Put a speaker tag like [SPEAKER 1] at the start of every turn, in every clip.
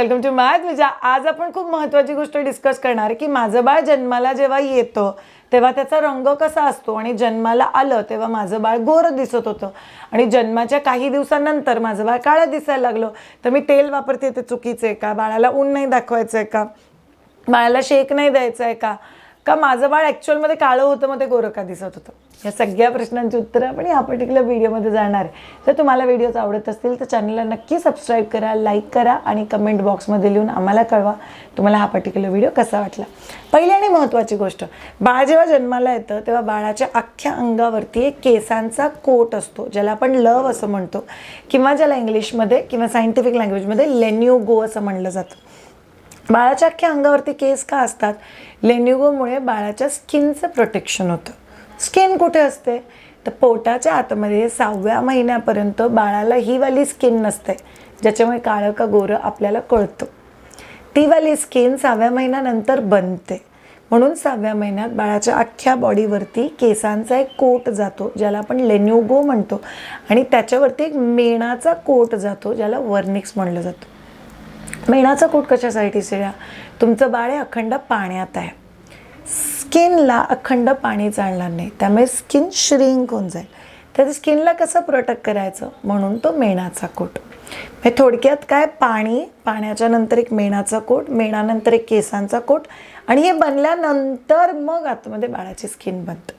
[SPEAKER 1] Welcome to माय तुझ्या. आज आपण खूप महत्त्वाची गोष्ट डिस्कस करणार आहे की माझं बाळ जन्माला जेव्हा येतं तेव्हा त्याचा रंग कसा असतो आणि जन्माला आलं तेव्हा माझं बाळ गोरं दिसत होतं. आणि जन्माच्या काही दिवसानंतर माझं बाळ काळं दिसायला लागलं. तर मी तेल वापरते ते चुकीचं आहे का? बाळाला ऊन नाही दाखवायचं आहे का? बाळाला शेक नाही द्यायचं आहे का? का माझं बाळ ॲक्च्युअलमध्ये काळं होतं मग ते गोरं का दिसत होतं. या सगळ्या प्रश्नांची उत्तरं आपण ह्या पर्टिक्युलर व्हिडिओमध्ये जाणार आहे. जर तुम्हाला व्हिडिओज आवडत असतील तर चॅनलला नक्की सबस्क्राईब करा लाईक करा आणि कमेंट बॉक्समध्ये लिहून आम्हाला कळवा तुम्हाला हा पर्टिक्युलर व्हिडिओ कसा वाटला. पहिली आणि महत्त्वाची गोष्ट बाळ जेव्हा जन्माला येतं तेव्हा बाळाच्या अख्ख्या अंगावरती एक केसांचा कोट असतो ज्याला आपण लव असं म्हणतो किंवा ज्याला इंग्लिशमध्ये किंवा सायंटिफिक लँग्वेजमध्ये लेन्यू गो असं म्हणलं जातं. बाळाच्या अख्ख्या अंगावरती केस का असतात? लेन्युगोमुळे बाळाच्या स्किनचं प्रोटेक्शन होतं. स्किन कुठे असते? तर पोटाच्या आतमध्ये सहाव्या महिन्यापर्यंत बाळाला ही वाली स्किन नसते ज्याच्यामुळे काळं का गोरं आपल्याला कळतं. ती वाली स्किन सहाव्या महिन्यानंतर बनते. म्हणून सहाव्या महिन्यात बाळाच्या अख्ख्या बॉडीवरती केसांचा एक कोट जातो ज्याला आपण लेन्युगो म्हणतो. आणि त्याच्यावरती एक मेणाचा कोट जातो ज्याला वर्निक्स म्हणलं जातं. मेणाचा कोट कशासाठी श्रेया तुमचं बाळ हे अखंड पाण्यात आहे. स्किनला अखंड पाणी चालणार नाही. त्यामुळे स्किन श्रिंक होऊन जाईल. तर स्किनला कसं प्रोटेक्ट करायचं? म्हणून तो मेणाचा कोट. म्हणजे थोडक्यात काय? पाणी पाण्याच्या नंतर एक मेणाचा कोट मेणानंतर एक केसांचा कोट आणि हे बनल्यानंतर मग आतमध्ये बाळाची स्किन बनतं.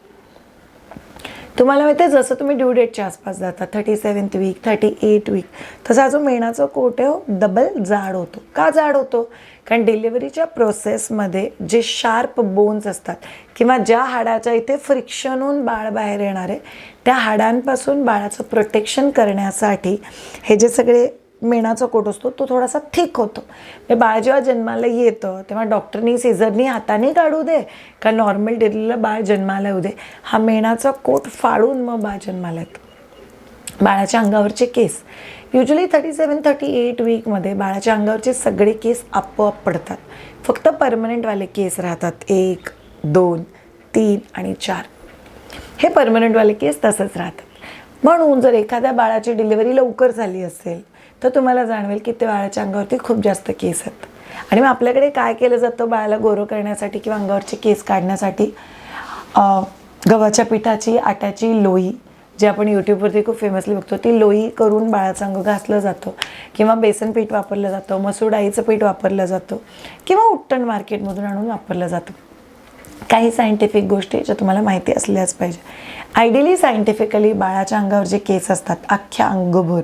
[SPEAKER 1] तुम्हाला माहिती आहे जसं तुम्ही ड्यू डेटच्या आसपास जाता thirty seventh week thirty eight week तसा जो मेणाचा कोट आहे हो डबल जाड होतो. का जाड होतो? कारण डिलिव्हरीच्या प्रोसेसमध्ये जे शार्प बोन्स असतात किंवा ज्या हाडाच्या इथे फ्रिक्शन होऊन बाळ बाहेर येणार आहे त्या हाडांपासून बाळाचं प्रोटेक्शन करण्यासाठी हे जे सगळे मेणाचा कोट असतो तो थोडासा थिक होतो. म्हणजे बाळ जेव्हा जन्माला येतं तेव्हा डॉक्टरनी सीझरनी हाताने काढू दे का नॉर्मल डिलिव्हरीला बाळ जन्माला येऊ दे. हा मेणाचा कोट फाडून मग बाळ जन्माला येतो. बाळाच्या अंगावरचे केस. Usually thirty seven thirty eight वीकमध्ये बाळाच्या अंगावरचे सगळे केस आपोआप पडतात. फक्त परमनंटवाले केस राहतात. एक दोन तीन आणि चार. हे परमनंटवाले केस तसंच राहतात. म्हणून जर एखाद्या बाळाची डिलिव्हरी लवकर झाली असेल तर तुम्हाला जाणवेल की ते बाळाच्या अंगावरती खूप जास्त केस आहेत. आणि मग आपल्याकडे काय केलं जातं बाळाला गोरं करण्यासाठी किंवा अंगावरचे केस काढण्यासाठी? गव्हाच्या पिठाची आट्याची लोई जे आपण यूट्यूबवरती खूप फेमसली बघतो ती लोई करून बाळाचं अंग घासलं जातं. किंवा बेसन पीठ वापरलं जातं मसूर डाळीचं पीठ वापरलं जातं. किंवा उट्टण मार्केटमधून आणून वापरलं जातं. काही सायंटिफिक गोष्टी ज्या तुम्हाला माहिती असल्याच पाहिजे. आयडियली सायंटिफिकली बाळाच्या अंगावर जे केस असतात अख्ख्या अंगभर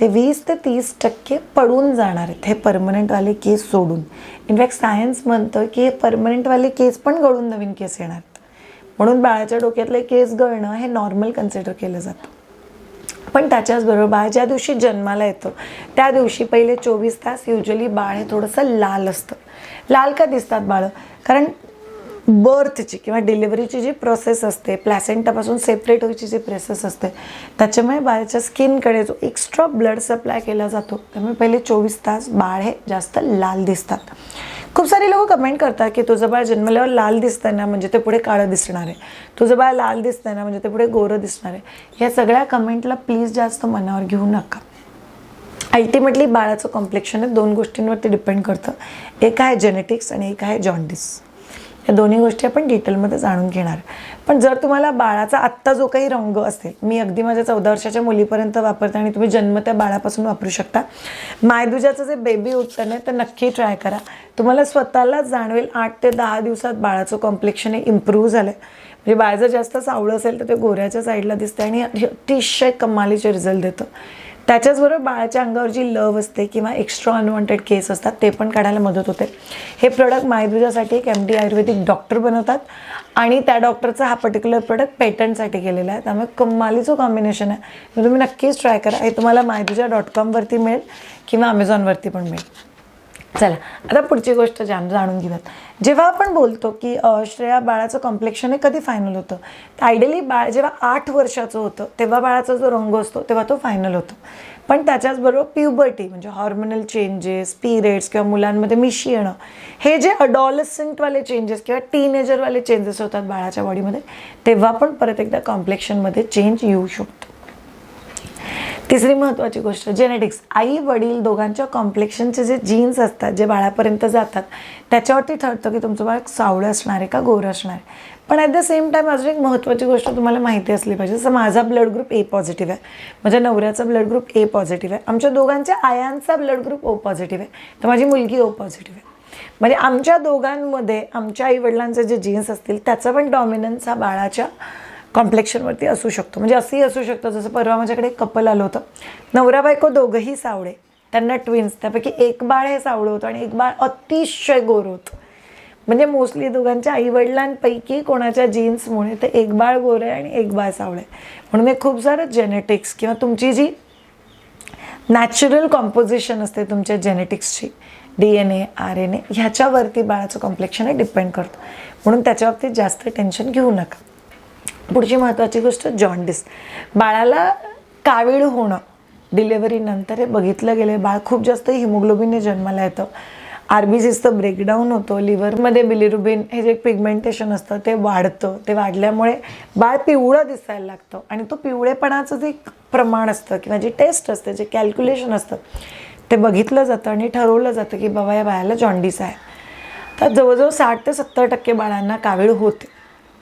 [SPEAKER 1] ते वीस ते तीस टक्के पडून जाणार आहेत. हे परमनंटवाले केस सोडून. इनफॅक्ट सायन्स म्हणतं की हे परमनंटवाले केस पण गळून नवीन केस येणार आहेत. म्हणून बाळाच्या डोक्यातले केस गळणं हे नॉर्मल कन्सिडर केलं जातं. पण त्याच्याचबरोबर बाळ ज्या दिवशी जन्माला येतं त्या दिवशी पहिले चोवीस तास युजली बाळ हे थोडंसं लाल असतं. लाल का दिसतात बाळं? कारण बर्थची किंवा डिलिव्हरीची जी प्रोसेस असते प्लॅसेंटापासून सेपरेट व्हायची जी प्रोसेस असते त्याच्यामुळे बाळाच्या स्किनकडे जो एक्स्ट्रा ब्लड सप्लाय केला जातो त्यामुळे पहिले चोवीस तास बाळ हे जास्त लाल दिसतात. खूप सारे लोक कमेंट करतात की तुझं बाळ जन्मल्यावर लाल दिसताना म्हणजे ते पुढे काळं दिसणार आहे. तुझं बाळ लाल दिसताना म्हणजे ते पुढे गोरं दिसणार आहे. या सगळ्या कमेंटला प्लीज जास्त मनावर घेऊ नका. अल्टिमेटली बाळाचं कॉम्प्लेक्शन हे दोन गोष्टींवरती डिपेंड करतं. एक आहे जेनेटिक्स आणि एक आहे जॉन्डिस या दोन्ही गोष्टी आपण डिटेलमध्ये जाणून घेणार. पण जर तुम्हाला बाळाचा आत्ता जो काही रंग असेल मी अगदी माझ्या चौदा वर्षाच्या मुलीपर्यंत वापरते आणि तुम्ही जन्म त्या बाळापासून वापरू शकता. मायदुजाचं जे बेबी उत्तन आहे ते नक्की ट्राय करा. तुम्हाला स्वतःलाच जाणवेल आठ ते दहा दिवसात बाळाचं कॉम्प्लेक्शन हे इम्प्रूव्ह झालं आहे म्हणजे बाळ जर जास्त सावळं असेल तर ते गोऱ्याच्या साईडला दिसतं आणि अतिशय कमालीचे रिझल्ट देतं. त्याच्याचबरोबर बाळाच्या अंगावर जी लव असते किंवा एक्स्ट्रा अनवॉन्टेड केस असतात ते पण काढायला मदत होते. हे प्रोडक्ट मायदुजासाठी एक एम डी आयुर्वेदिक डॉक्टर बनवतात आणि त्या डॉक्टरचा हा पर्टिक्युलर प्रोडक्ट पेटंटसाठी केलेला आहे. त्यामुळे कमालीचं कॉम्बिनेशन आहे. तुम्ही नक्कीच ट्राय करा. हे तुम्हाला मायदुजा डॉट कॉमवरती मिळेल किंवा अमेझॉनवरती पण मिळेल. चला आता पुढची गोष्ट जाण जाणून घेऊयात. जेव्हा आपण बोलतो की श्रेया बाळाचं कॉम्प्लेक्शन हे कधी फायनल होतं? तर आयडियली बाळ जेव्हा आठ वर्षाचं होतं तेव्हा बाळाचा जो रंग असतो तेव्हा तो फायनल होतो. पण त्याच्याचबरोबर प्युबर्टी म्हणजे हॉर्मोनल चेंजेस पिरियड्स किंवा मुलांमध्ये मिशी येणं हे जे अडॉलसंटवाले चेंजेस किंवा टीनेजरवाले चेंजेस होतात बाळाच्या बॉडीमध्ये तेव्हा पण परत एकदा कॉम्प्लेक्शनमध्ये चेंज येऊ शकतो. तिसरी महत्त्वाची गोष्ट जेनेटिक्स आई वडील दोघांच्या कॉम्प्लेक्शनचे जे जीन्स असतात जे बाळापर्यंत जातात त्याच्यावरती ठरतं की तुमचं बाळ सावळं असणार आहे का गोरं असणार आहे. पण ॲट द सेम टाईम अजून एक महत्त्वाची गोष्ट तुम्हाला माहिती असली पाहिजे जसं माझा ब्लड ग्रुप ए पॉझिटिव्ह आहे. माझ्या नवऱ्याचा ब्लड ग्रुप ए पॉझिटिव्ह आहे. आमच्या दोघांच्या आयांचा ब्लड ग्रुप ओ पॉझिटिव्ह आहे. तर माझी मुलगी ओ पॉझिटिव्ह आहे. म्हणजे आमच्या दोघांमध्ये आमच्या आईवडिलांचे जे जीन्स असतील त्याचा पण डॉमिनन्स हा बाळाच्या कॉम्प्लेक्शनवरती असू शकतो. म्हणजे असंही असू शकतं. जसं परवा माझ्याकडे एक कपल आलं होतं. नवरा बायको दोघंही सावळे. त्यांना ट्विन्स त्यापैकी एक बाळ हे सावळं होतं आणि एक बाळ अतिशय गोर होतं. म्हणजे मोस्टली दोघांच्या आईवडिलांपैकी कोणाच्या जीन्समुळे ते एक बाळ गोर आहे आणि एक बाळ सावळं आहे. म्हणून हे खूप सारं जेनेटिक्स किंवा तुमची जी नॅचरल कॉम्पोजिशन असते तुमच्या जेनेटिक्सची D N A R N A ह्याच्यावरती बाळाचं कॉम्प्लेक्शन हे डिपेंड करतं. म्हणून त्याच्या बाबतीत जास्त टेन्शन घेऊ नका. पुढची महत्त्वाची गोष्ट जॉन्डिस. बाळाला कावीळ होणं डिलेवरीनंतर हे बघितलं गेलं बाळ खूप जास्त हिमोग्लोबिनने जन्माला येतं. आर बी सीचं ब्रेकडाऊन होतं लिव्हरमध्ये बिलिरुबिन हे जे पिगमेंटेशन असतं ते वाढतं ते वाढल्यामुळे बाळ पिवळं दिसायला लागतं आणि तो पिवळेपणाचं जे प्रमाण असतं किंवा जे टेस्ट असते जे कॅल्क्युलेशन असतं ते बघितलं जातं आणि ठरवलं जातं की बाबा या बाळाला जॉन्डिस आहे. तर जवळजवळ साठ ते सत्तर टक्के बाळांना कावीळ होते.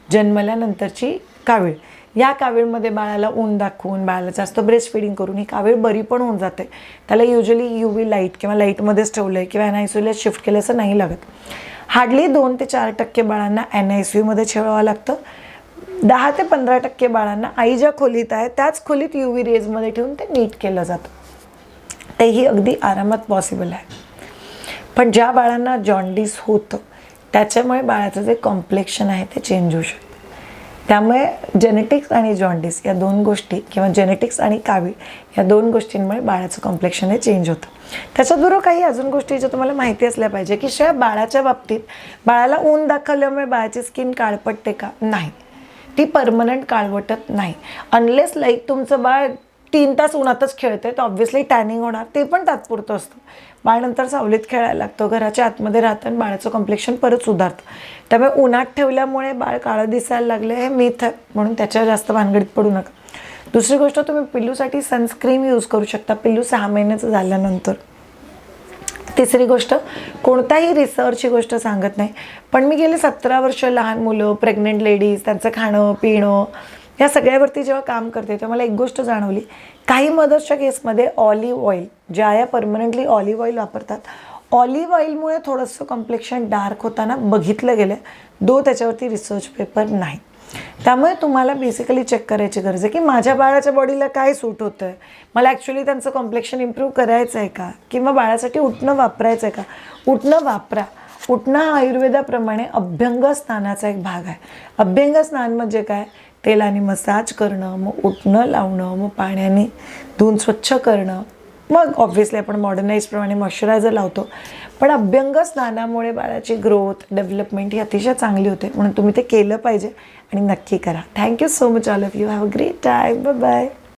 [SPEAKER 1] जन्मल्यानंतरची कावीळ. या कावीळमध्ये बाळाला ऊन दाखवून बाळाला जास्त ब्रेस्ट फिडिंग करून ही कावीळ बरी पण होऊन जाते. त्याला युजली यू व्ही लाइट किंवा लाईटमध्येच ठेवलं आहे किंवा एन आय सी यूला शिफ्ट केलं असं नाही लागत. हार्डली दोन ते चार टक्के बाळांना एन आय सी यूमध्ये ठेवावं लागतं. दहा ते पंधरा टक्के बाळांना आई ज्या खोलीत आहे त्याच खोलीत यू व्ही रेजमध्ये ठेवून ते नीट केलं जातं. तेही अगदी आरामात पॉसिबल आहे. पण ज्या बाळांना जॉन्डिस होतं त्याच्यामुळे बाळाचं जे कॉम्प्लेक्शन आहे ते चेंज होऊ शकतं. त्यामुळे जेनेटिक्स आणि जॉन्डिस या दोन गोष्टी किंवा जेनेटिक्स आणि कावी या दोन गोष्टींमुळे बाळाचं कॉम्प्लेक्शन हे चेंज होतं. त्याच्याबरोबर काही अजून गोष्टी ज्या तुम्हाला माहिती असल्या पाहिजे की शिवाय बाळाच्या बाबतीत बाळाला ऊन दाखवल्यामुळे बाळाची स्किन काळपटते का? नाही. ती परमनंट काळवटत नाही. अनलेस लाईक तुमचं बाळ तीन तास उन्हातच खेळते तर ऑब्व्हियसली टॅनिंग होणार ते पण तात्पुरतं असतं. बाळ नंतर सावलीत खेळायला लागतं. घराच्या आतमध्ये राहतं आणि बाळाचं कॉम्प्लेक्शन परत सुधारतं. त्यामुळे उन्हात ठेवल्यामुळे बाळ काळं दिसायला लागले. हे मिथ आहे म्हणून त्याच्यावर जास्त भानगडीत पडू नका. दुसरी गोष्ट तुम्ही पिल्लूसाठी सनस्क्रीम यूज करू शकता. पिल्लू सहा महिन्याचं झाल्यानंतर. तिसरी गोष्ट कोणताही रिसर्चची गोष्ट सांगत नाही. पण मी गेले सतरा वर्ष लहान मुलं प्रेग्नेंट लेडीज त्यांचं खाणं पिणं या सगळ्यावरती जेव्हा काम करते तेव्हा मला एक गोष्ट जाणवली. काही मदर्सच्या केसमध्ये ऑलिव्ह ऑइल ज्या आया परमनंटली ऑलिव्ह ऑइल वापरतात ऑलिव्ह ऑइलमुळे थोडंसं कॉम्प्लेक्शन डार्क होताना बघितलं गेलं दो त्याच्यावरती रिसर्च पेपर नाही. त्यामुळे तुम्हाला बेसिकली चेक करायची गरज आहे की माझ्या बाळाच्या बॉडीला काय सूट होतं आहे मला ॲक्च्युली त्यांचं कॉम्प्लेक्शन इम्प्रूव्ह करायचं आहे का? किंवा बाळासाठी उठणं वापरायचं आहे का? उठणं वापरा. उठणं आयुर्वेदाप्रमाणे अभ्यंग स्नानाचा एक भाग आहे. अभ्यंग स्नान म्हणजे काय? तेलाने मसाज करणं मग उठणं लावणं मग पाण्याने धुवून स्वच्छ करणं. मग ऑब्व्हियसली आपण मॉडर्नाईजप्रमाणे मॉइश्चरायझर लावतो. पण अभ्यंग स्नानामुळे बाळाची ग्रोथ डेव्हलपमेंट ही अतिशय चांगली होते. म्हणून तुम्ही ते केलं पाहिजे आणि नक्की करा. Thank you so much all of you have a great time bye bye